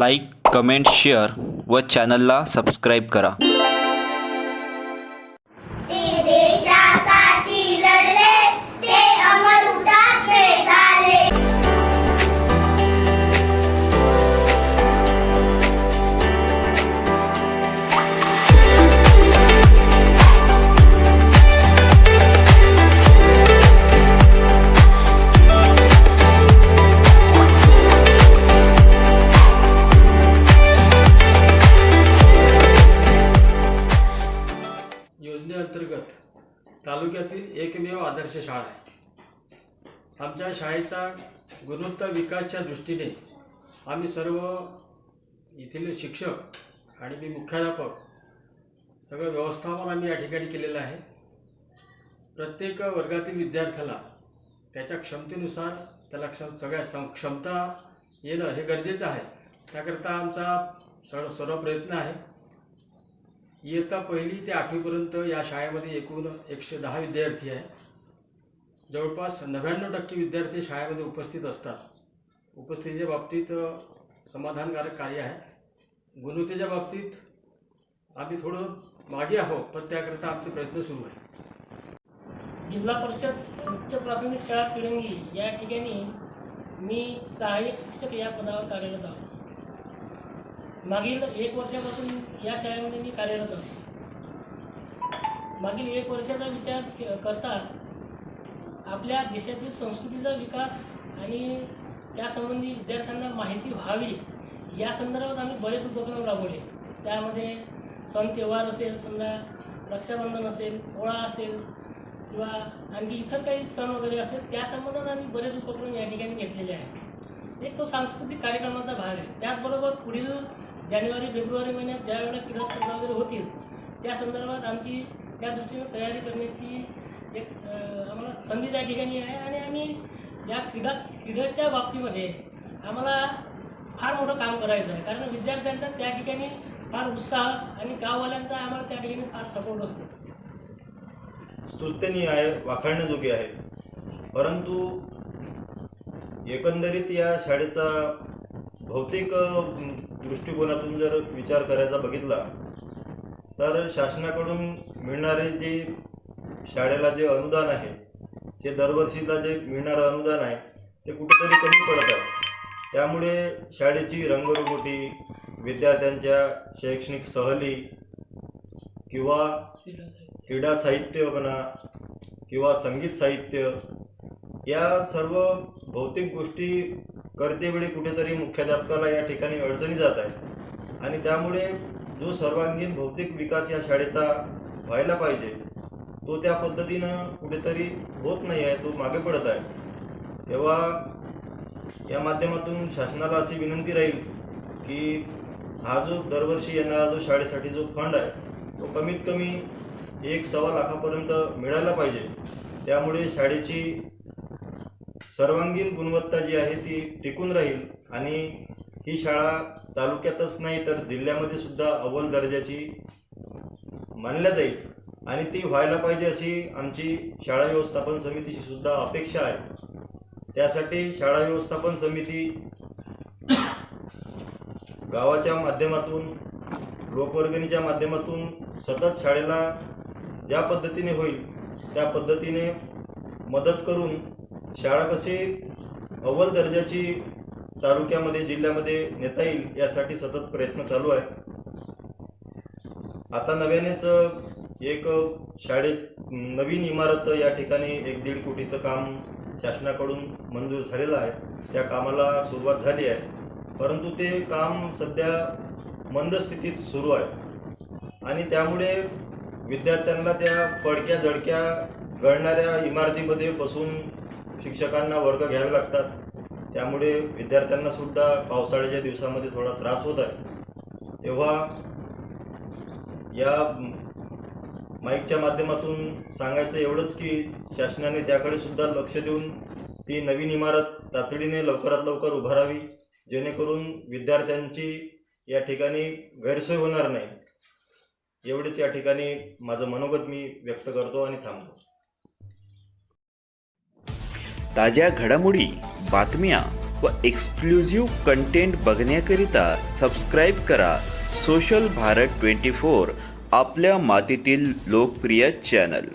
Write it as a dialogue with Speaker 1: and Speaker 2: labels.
Speaker 1: Like comment share व चॅनलला subscribe करा.
Speaker 2: तालुक्यातील एकमेव आदर्श शाळा आहे. आमच्या शाळेचा गुणवत्ता विकासच्या दृष्टीने आम्ही सर्व येथील शिक्षक आणि मी मुख्याध्यापक सगळं व्यवस्थापन आम्ही या ठिकाणी केलेलं आहे. प्रत्येक वर्गातील विद्यार्थ्याला त्याच्या क्षमतेनुसार त्याला क्षम सगळ्या सम क्षमता येणं हे गरजेचं आहे. त्याकरता आमचा सर्व सर्व प्रयत्न आहे. इयत्ता पहिली ते आठवीपर्यंत या शाळेमध्ये एकूण एकशे दहा विद्यार्थी आहे जवळपास नव्याण्णव टक्के विद्यार्थी शाळेमध्ये उपस्थित असतात. उपस्थितीच्या बाबतीत समाधानकारक कार्य आहे. गुणवत्तेच्या बाबतीत आम्ही थोडं मागे आहोत पण त्याकरता आमचे प्रयत्न सुरू आहे
Speaker 3: जिल्हा परिषद उच्च प्राथमिक शाळा तिरंगी या ठिकाणी मी सहाय्यक शिक्षक या पदावर कार्यरत आहोत. मागील एक वर्षापासून या शाळेमध्ये मी कार्यरत असतो मागील एक वर्षाचा विचार करता आपल्या देशातील संस्कृतीचा विकास आणि त्यासंबंधी विद्यार्थ्यांना माहिती व्हावी या संदर्भात आम्ही बरेच उपक्रम राबवले. त्यामध्ये सण त्योहार असेल समजा रक्षाबंधन असेल पोळा असेल किंवा आणखी इतर काही सण वगैरे असेल त्या संबंधात आम्ही बरेच उपक्रम या ठिकाणी घेतलेले आहेत. एक तो सांस्कृतिक कार्यक्रमाचा भाग आहे. त्याचबरोबर पुढील जानेवारी फेब्रुवारी महिन्यात ज्या वेळेला क्रीडा स्पर्धा वगैरे होतील त्या संदर्भात आमची त्या दृष्टीने तयारी करण्याची एक आम्हाला संधी त्या ठिकाणी आहे आणि आम्ही या क्रीडा क्रीडेच्या बाबतीमध्ये आम्हाला फार मोठं काम करायचं आहे. कारण विद्यार्थ्यांचा त्या ठिकाणी फार उत्साह आणि गाववाल्यांचा आम्हाला त्या ठिकाणी फार सपोर्ट असतो.
Speaker 4: स्तुत्यनीय आहे वाखाणण्याजोगी आहे. परंतु एकंदरीत या शाळेचा भौतिक दृष्टिकोनातून जर विचार करायचा बघितला तर शासनाकडून मिळणारे जे शाळेला जे अनुदान आहे जे दरवर्षीला जे मिळणारं अनुदान आहे ते कुठेतरी कमी पडत आहे. त्यामुळे शाळेची रंगरंगोटी विद्यार्थ्यांच्या शैक्षणिक सहली किंवा क्रीडा साहित्य म्हणा किंवा संगीत साहित्य या सर्व भौतिक गोष्टी करतेवेळी कुठेतरी मुख्याध्यापकाला या ठिकाणी अडचणी जात आहे आणि त्यामुळे जो सर्वांगीण भौतिक विकास या शाळेचा व्हायला पाहिजे तो त्या पद्धतीनं कुठेतरी होत नाही आहे तो मागे पडत आहे. तेव्हा या माध्यमातून शासनाला अशी विनंती राहील की हा जो दरवर्षी येणारा जो शाळेसाठी जो फंड आहे तो कमीत कमी एक सव्वा लाखापर्यंत मिळायला पाहिजे. त्यामुळे शाळेची सर्वांगीण गुणवत्ता जी आहे ती टिकून राहील आणि ही शाळा तालुक्यातच नाही तर जिल्ह्यामध्ये सुद्धा अव्वल दर्जाची मानल्या जाईल. आणि ती व्हायला पाहिजे अशी आमची शाळा व्यवस्थापन समितीची सुद्धा अपेक्षा आहे. त्यासाठी शाळा व्यवस्थापन समिती गावाच्या माध्यमातून लोकवर्गणीच्या माध्यमातून सतत शाळेला ज्या पद्धतीने होईल त्या पद्धतीने मदत करून शाळा कशी अव्वल दर्जाची तालुक्यामध्ये जिल्ह्यामध्ये नेता येईल यासाठी सतत प्रयत्न चालू आहे. आता नव्यानेच एक शाळेत नवीन इमारत या ठिकाणी एक दीड कोटीचं काम शासनाकडून मंजूर झालेलं आहे. त्या कामाला सुरुवात झाली आहे. परंतु ते काम सध्या मंद स्थितीत सुरू आहे. आणि त्यामुळे विद्यार्थ्यांना त्या पडक्या जडक्या गळणाऱ्या इमारतीमध्ये बसून शिक्षकांना वर्ग घ्यावे लागतात. त्यामुळे विद्यार्थ्यांना सुद्धा पावसाळ्याच्या दिवसामध्ये थोडा त्रास होत आहे. तेव्हा या माईकच्या माध्यमातून सांगायचं एवढंच की शासनाने त्याकडे सुद्धा लक्ष देऊन ती नवीन इमारत तातडीने लवकरात लवकर उभारावी जेणेकरून विद्यार्थ्यांची या ठिकाणी गैरसोय होणार नाही. एवढेच या ठिकाणी माझं मनोगत मी व्यक्त करतो आणि थांबतो.
Speaker 1: ताज्या घडामोडी बातम्या व एक्सक्लुझिव्ह कंटेंट बघण्याकरिता सबस्क्राईब करा सोशल भारत ट्वेंटी फोर आपल्या मातीतील लोकप्रिय चॅनल